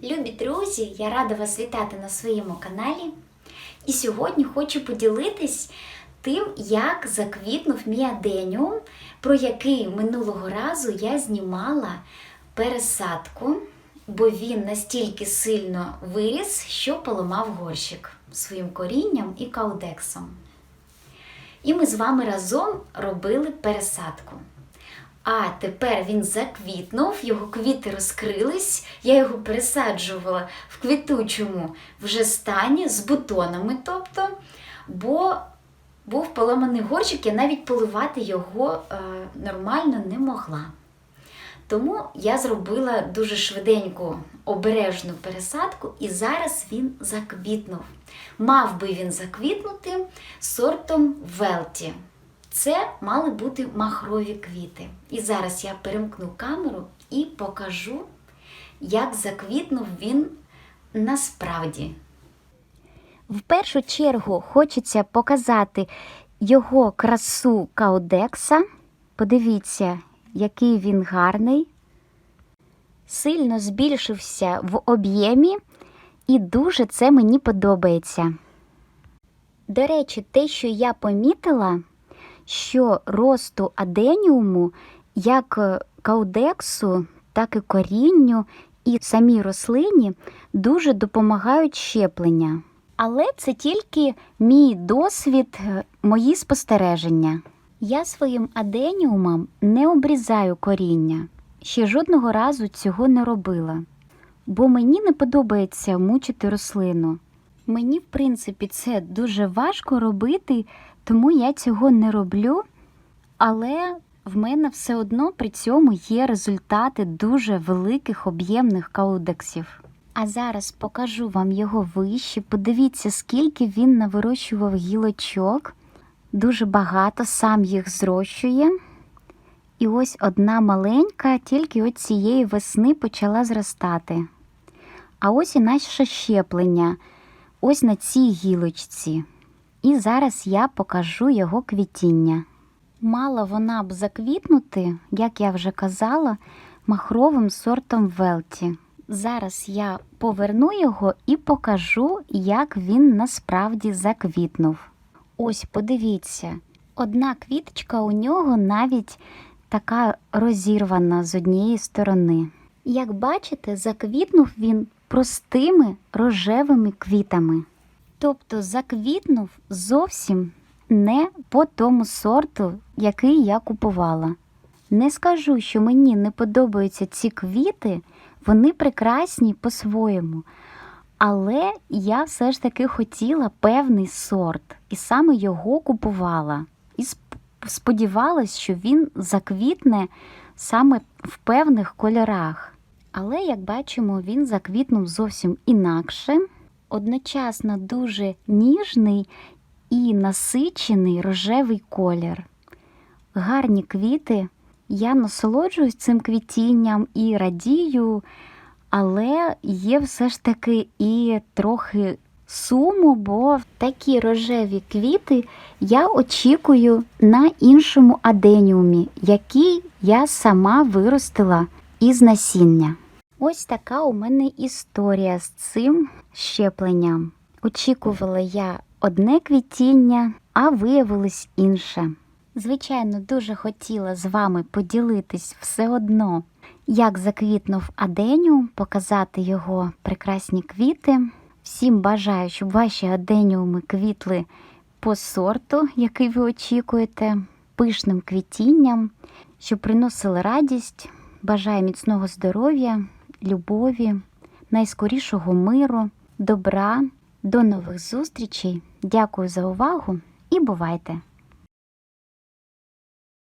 Любі друзі, я рада вас вітати на своєму каналі. І сьогодні хочу поділитись тим, як заквітнув мій аденіум, про який минулого разу я знімала пересадку, бо він настільки сильно виріс, що поламав горщик своїм корінням і каудексом. І ми з вами разом робили пересадку. А тепер він заквітнув, його квіти розкрились. Я його пересаджувала в квітучому вже стані з бутонами, тобто, бо був поламаний горщик, я навіть поливати його е, нормально не могла. Тому я зробила дуже швиденьку обережну пересадку, і зараз він заквітнув. Мав би він заквітнути сортом Велті. Це мали бути махрові квіти. І зараз я перемкну камеру і покажу, як заквітнув він насправді. В першу чергу хочеться показати його красу каудекса. Подивіться, який він гарний. Сильно збільшився в об'ємі, і дуже це мені подобається. До речі, те, що я помітила, що росту аденіуму, як е, каудексу, так і корінню, і самій рослині дуже допомагають щеплення. Але це тільки мій досвід, е, мої спостереження. Я своїм аденіумам не обрізаю коріння. Ще жодного разу цього не робила. Бо мені не подобається мучити рослину. Мені, в принципі, це дуже важко робити, тому я цього не роблю. Але в мене все одно при цьому є результати дуже великих об'ємних каудексів. А зараз покажу вам його вище. Подивіться, скільки він навирощував гілочок. Дуже багато сам їх зрощує. І ось одна маленька, тільки от цієї весни почала зростати. А ось і наше щеплення, ось на цій гілочці. І зараз я покажу його квітіння. Мала вона б заквітнути, як я вже казала, махровим сортом Велті. Зараз я поверну його і покажу, як він насправді заквітнув. Ось подивіться, одна квіточка у нього навіть така розірвана з однієї сторони. Як бачите, заквітнув він простими рожевими квітами. Тобто заквітнув зовсім не по тому сорту, який я купувала. Не скажу, що мені не подобаються ці квіти, вони прекрасні по-своєму. Але я все ж таки хотіла певний сорт, і саме його купувала. І сподівалась, що він заквітне саме в певних кольорах. Але, як бачимо, він заквітнув зовсім інакше, одночасно дуже ніжний і насичений рожевий колір. Гарні квіти. Я насолоджуюсь цим квітінням і радію, але є все ж таки і трохи суму, бо такі рожеві квіти я очікую на іншому аденіумі, який я сама виростила із насіння. Ось така у мене історія з цим щепленням. Очікувала я одне квітіння, а виявилось інше. Звичайно, дуже хотіла з вами поділитись все одно, як заквітнув аденіум, показати його прекрасні квіти. Всім бажаю, щоб ваші аденіуми квітли по сорту, який ви очікуєте, пишним квітінням, щоб приносили радість. Бажаю міцного здоров'я, любові, найскорішого миру, добра. До нових зустрічей. Дякую за увагу і бувайте!